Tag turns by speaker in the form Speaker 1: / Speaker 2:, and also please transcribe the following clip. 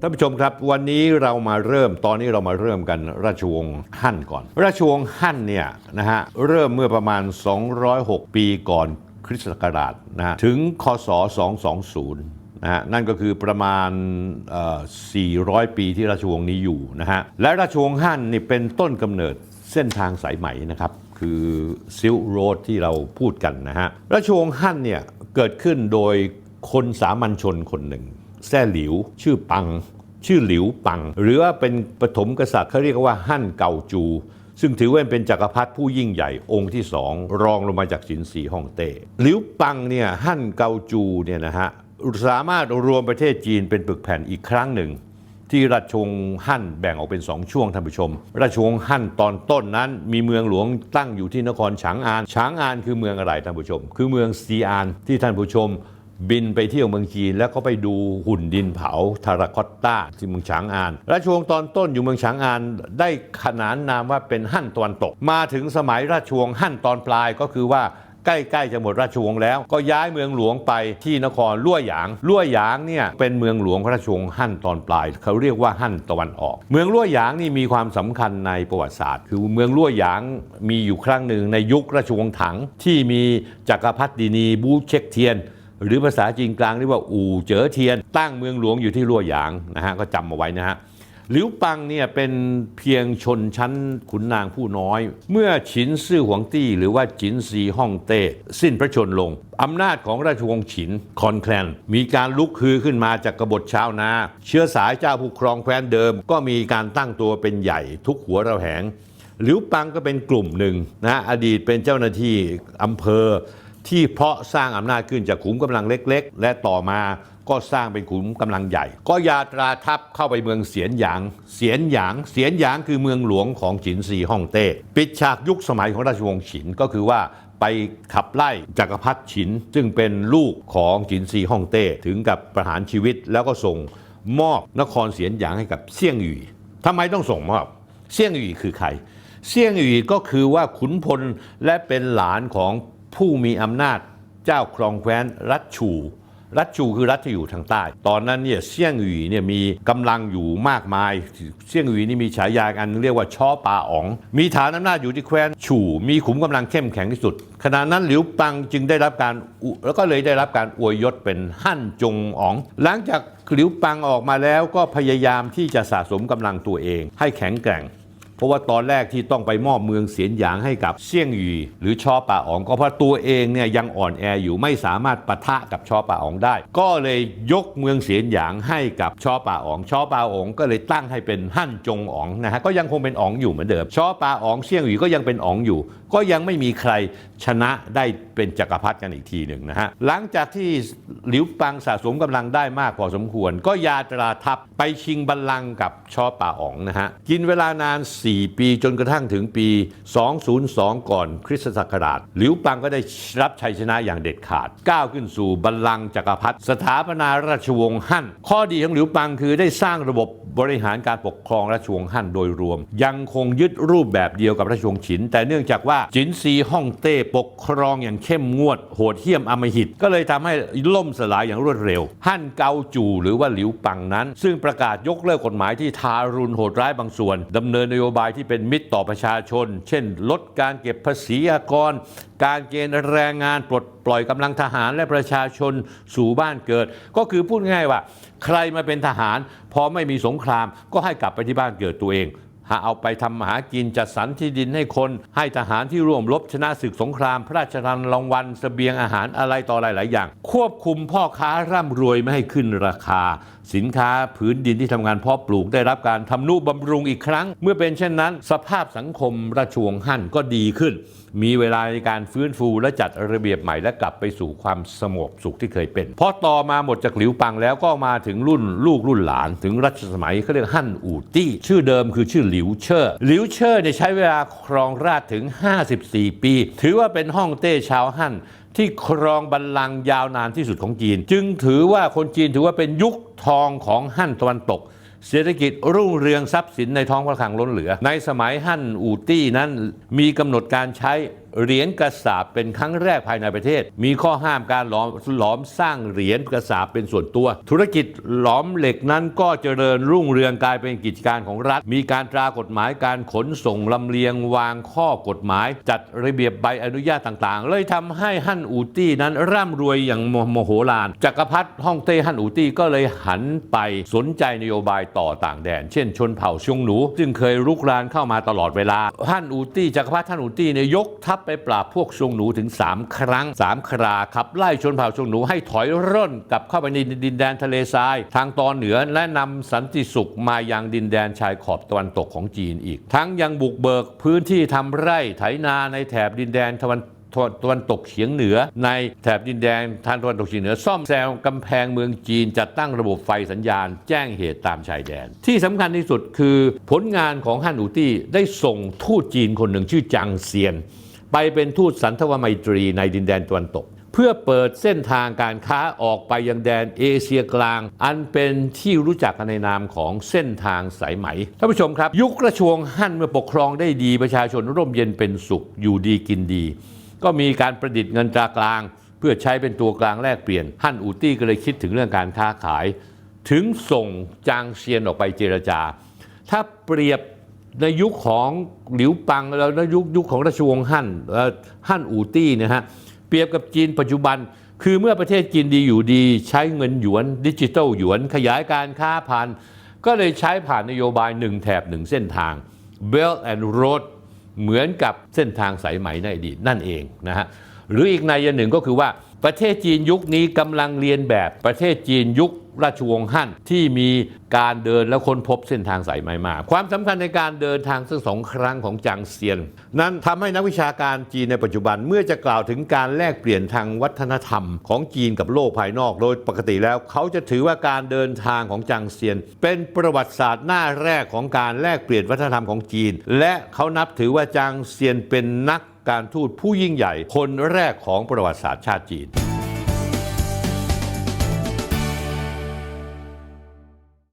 Speaker 1: ท่านผู้ชมครับ วันนี้เรามาเริ่มตอนนี้เรามาเริ่มกันราชวงศ์ฮั่นก่อน ราชวงศ์ฮั่นเนี่ยนะฮะเริ่มเมื่อประมาณ 206 ปีก่อนคริสต์ศักราชนะฮะถึงคศ 220นะฮะนั่นก็คือประมาณ 400 ปีที่ราชวงศ์นี้อยู่นะฮะ และราชวงศ์ฮั่นนี่เป็นต้นกำเนิดเส้นทางสายไหมนะครับ คือซิลโรดที่เราพูดกันนะฮะ ราชวงศ์ฮั่นเนี่ยเกิดขึ้นโดยคนสามัญชนคนหนึ่ง แซ่หลิว ชื่อปัง ชื่อหลิวปัง หรือว่าเป็นปฐมกษัตริย์เขาเรียกว่าฮั่นเกาจู ซึ่งถือว่าเป็นจักรพรรดิผู้ยิ่งใหญ่องค์ที่สองรองลงมาจากฉินสีฮ่องเต้หลิวปังเนี่ยฮั่นเกาจูเนี่ยนะฮะสามารถรวมประเทศจีนเป็นปึกแผ่นอีกครั้งหนึ่ง ที่ราชวงศ์ฮั่นแบ่งออกเป็นสองช่วงท่านผู้ชม ราชวงศ์ฮั่นตอนต้นนั้นมีเมืองหลวงตั้งอยู่ที่นครฉางอานฉางอานคือเมืองอะไรท่านผู้ชม คือเมืองซีอานที่ท่านผู้ชม บินไปเที่ยวเมืองจีนแล้วก็ไปดูหุ่นดินเผาทาราคอตตาที่เมืองฉางอานราชวงศ์ตอนต้นอยู่เมืองฉางอาน ได้ขนานนามว่าเป็นฮั่นตะวันตก มาถึงสมัยราชวงศ์ฮั่นตอนปลายก็คือว่าใกล้ๆจะหมดราชวงศ์แล้วก็ย้ายเมืองหลวงไปที่นครลั่วหยางลั่วหยางเนี่ยเป็นเมืองหลวงราชวงศ์ฮั่นตอนปลาย เขาเรียกว่าฮั่นตะวันออก เมืองลั่วหยางนี่มีความสำคัญในประวัติศาสตร์ คือเมืองลั่วหยางมีอยู่ครั้งหนึ่งในยุคราชวงศ์ถังที่มีจักรพรรดินีบูเช็กเทียน หรือภาษาจีนกลางเรียกว่าอู่เจ๋อเทียน ตั้งเมืองหลวงอยู่ที่ลั่วหยางนะฮะก็จำเอาไว้นะฮะหลิวปังเนี่ยเป็นเพียงชนชั้นขุนนางผู้น้อย เมื่อฉินซื่อหวงตี้หรือว่าจินซีฮ่องเต้ สิ้นพระชนลง อำนาจของราชวงศ์ฉินคอนแคลน มีการลุกฮือขึ้นมาจากกบฏชาวนา เชื้อสายเจ้าผู้ครองแคว้นเดิม ก็มีการตั้งตัวเป็นใหญ่ทุกหัวระแหงหลิวปังก็เป็นกลุ่มหนึ่งนะอดีตเป็นเจ้าหน้าที่อำเภอ ที่เพาะสร้างอำนาจขึ้นจากขุมกำลังเล็ก ๆ และต่อมาก็สร้างเป็นขุมกำลังใหญ่ ก็ยาตราทัพเข้าไปเมืองเสียนหยาง เสียนหยาง เสียนหยางคือเมืองหลวงของฉินซีฮ่องเต้ ปิดฉากยุคสมัยของราชวงศ์ฉินก็คือว่าไปขับไล่จักรพรรดิฉิน ซึ่งเป็นลูกของฉินซีฮ่องเต้ ถึงกับประหารชีวิตแล้วก็ส่งมอบนครเสียนหยางให้กับเซี่ยงหยี่ทำไมต้องส่งมอบ เซี่ยงหยี่คือใคร เซี่ยงหยี่ก็คือว่าขุนพลและเป็นหลานของ ผู้มีอำนาจเจ้าครองแคว้นรัชชูรัชชูคือรัฐที่อยู่ทางใต้ ตอนนั้นเนี่ยเซี่ยงหยีเนี่ยมีกำลังอยู่มากมาย เซี่ยงหยีนี่มีฉายาอันเรียกว่าช่อปาอ๋อง มีฐานอำนาจอยู่ที่แคว้นชูมีขุมกำลังเข้มแข็งที่สุด ขณะนั้นหลิวปังจึงได้รับการแล้วก็เลยได้รับการอวยยศเป็นฮั่นจงอ๋อง หลังจากหลิวปังออกมาแล้วก็พยายามที่จะสะสมกำลังตัวเอง ให้แข็งแกร่ง เพราะว่าตอนแรกที่ต้องไปมอบเมืองเสียนหยางให้กับเซี่ยงหยีหรือชอป่าอ๋องก็เพราะตัวเองเนี่ยยังอ่อนแออยู่ไม่สามารถปะทะกับชอป่าอ๋องได้ ก็เลยยกเมืองเสียนหยางให้กับชอป่าอ๋องชอป่าอ๋องก็เลยตั้งให้เป็นฮั่นจงอ๋องนะฮะก็ยังคงเป็นอ๋องอยู่เหมือนเดิมชอป่าอ๋องเซี่ยงหยีก็ยังเป็นอ๋องอยู่ ก็ยังไม่มีใครชนะได้เป็นจักรพรรดิกันอีกทีหนึ่งนะฮะหลังจากที่หลิวปังสะสมกำลังได้มากพอสมควร ก็ยาตราทัพไปชิงบัลลังก์กับชอป่าอ๋องนะฮะกินเวลานาน4 ปีจนกระทั่งถึงปี 202 ก่อนคริสตศักราช หลิวปังก็ได้รับชัยชนะอย่างเด็ดขาด ก้าวขึ้นสู่บัลลังก์จักรพรรดิสถาปนาราชวงศ์ฮั่น ข้อดีของหลิวปังคือได้สร้างระบบบริหารการปกครองราชวงศ์ฮั่นโดยรวม ยังคงยึดรูปแบบเดียวกับราชวงศ์ฉิน แต่เนื่องจากว่าจินซีฮ่องเต้ปกครองอย่างเข้มงวด โหดเหี้ยมอำมหิต ก็เลยทำให้ล่มสลายอย่างรวดเร็ว ฮั่นเกาจูหรือว่าหลิวปังนั้น ซึ่งประกาศยกเลิกกฎหมายที่ทารุณโหดร้ายบางส่วนดำเนินนโยบายที่เป็นมิตรต่อประชาชน เช่น ลดการเก็บภาษีอากร การเกณฑ์แรงงานปลดปล่อยกำลังทหารและประชาชนสู่บ้านเกิด ก็คือพูดง่ายว่า ใครมาเป็นทหาร พอไม่มีสงครามก็ให้กลับไปที่บ้านเกิดตัวเอง หาเอาไปทำหากินจัดสรรที่ดินให้คนให้ทหารที่ร่วมรบชนะศึกสงคราม พระราชทานรางวัลเสบียงอาหารอะไรต่ออะไรหลายอย่าง ควบคุมพ่อค้าร่ำรวยไม่ให้ขึ้นราคา สินค้าผืนดินที่ทำงานเพาะปลูกได้รับการทำนุบำรุงอีกครั้ง เมื่อเป็นเช่นนั้น สภาพสังคมราชวงศ์ฮั่นก็ดีขึ้น มีเวลาในการฟื้นฟูและจัดระเบียบใหม่และกลับไปสู่ความสงบสุขที่เคยเป็นพอต่อมาหมดจากหลิวปังแล้วก็มาถึงรุ่นลูกรุ่นหลาน ถึงรัชสมัยเขาเรียกฮั่นอู่ตี้ชื่อเดิมคือชื่อหลิิวเชอร์หลิวเชอร์เนี่ยใช้เวลาครองราชถึง 54 ปี ถือว่าเป็นฮ่องเต้ชาวฮั่นที่ครองบัลลังก์ยาวนานที่สุดของจีน จึงถือว่าคนจีนถือว่าเป็นยุคทองของฮั่นตะวันตก เศรษฐกิจรุ่งเรืองทรัพย์สินในท้องพระคลังล้นเหลือ ในสมัยฮั่นอูตี้นั้นมีกำหนดการใช้เหรียญกระสาบเป็นครั้งแรกภายในประเทศ มีข้อห้ามการหลอมหลอมสร้างเหรียญกระสาบเป็นส่วนตัว ธุรกิจหลอมเหล็กนั้นก็เจริญรุ่งเรืองกลายเป็นกิจการของรัฐ มีการตรากฎหมายการขนส่งลำเลียงวางข้อกฎหมาย จัดระเบียบใบอนุญาตต่างๆ เลยทำให้ฮั่นอูตี้นั้นร่ำรวยอย่างโมโหลาน จักรพรรดิฮ่องเต้ฮั่นอูตี้ก็เลยหันไปสนใจนโยบายต่อต่างแดน เช่น ชนเผ่าชงหนู ซึ่งเคยรุกรานเข้ามาตลอดเวลาฮั่นอูตี้จักรพรรดิฮั่นอูตี้เนี่ยยกทัพไปปราบพวกชงหนูถึง 3 ครั้ง 3 คราขับไล่ชนเผ่าชงหนูให้ถอยร่นกลับเข้าไปในดินแดนทะเลทราย ทางตอนเหนือและนำสันติสุขมายังดินแดนชายขอบตะวันตกของจีนอีก ทั้งยังบุกเบิกพื้นที่ทำไร่ไถนาในแถบดินแดนตะวันตะวันตกเฉียงเหนือ ในแถบดินแดนทางตะวันตกเฉียงเหนือ ซ่อมแซมกำแพงเมืองจีนจัดตั้งระบบไฟสัญญาณ แจ้งเหตุตามชายแดน ที่สำคัญที่สุดคือผลงานของฮั่นอูตี้ได้ส่งทูตจีนคนหนึ่งชื่อจางเซียน ไปเป็นทูตสันทวไมตรีในดินแดนตะวันตก เพื่อเปิดเส้นทางการค้าออกไปยังแดนเอเชียกลาง อันเป็นที่รู้จักกันในนามของเส้นทางสายไหมท่านผู้ชมครับ ยุคราชวงศ์ฮั่นเมื่อปกครองได้ดีประชาชนร่มเย็นเป็นสุขอยู่ดีกินดี ก็มีการประดิษฐ์เงินตรากลาง เพื่อใช้เป็นตัวกลางแลกเปลี่ยนฮั่นอูตี้ก็เลยคิดถึงเรื่องการค้าขาย ถึงส่งจางเซียนออกไปเจรจา ถ้าเปรียบ ในยุคของหลิวปังแล้วในยุคยุคของราชวงศ์ฮั่นฮั่นอูตี้นะฮะเปรียบกับจีนปัจจุบัน คือเมื่อประเทศจีนดีอยู่ดีใช้เงินหยวนดิจิทัลหยวน ขยายการค้าผ่าน ก็เลยใช้ผ่านนโยบายหนึ่งแถบหนึ่งเส้นทาง Belt and Road เหมือนกับเส้นทางสายไหมในอดีตนั่นเองนะฮะหรืออีกในยหนึ่งก็คือว่า ประเทศจีนยุคนี้กำลังเรียนแบบประเทศจีนยุคราชวงศ์ฮั่นที่มีการเดินและค้นพบเส้นทางสายไหมมา ความสำคัญในการเดินทางทั้งสองครั้งของจางเซียน นั้นทำให้นักวิชาการจีนในปัจจุบันเมื่อจะกล่าวถึงการแลกเปลี่ยนทางวัฒนธรรมของจีนกับโลกภายนอก โดยปกติแล้วเขาจะถือว่าการเดินทางของจางเซียน เป็นประวัติศาสตร์หน้าแรกของการแลกเปลี่ยนวัฒนธรรมของจีน และเขานับถือว่าจางเซียนเป็นนัก การทูตผู้ยิ่งใหญ่คนแรกของประวัติศาสตร์ชาติจีน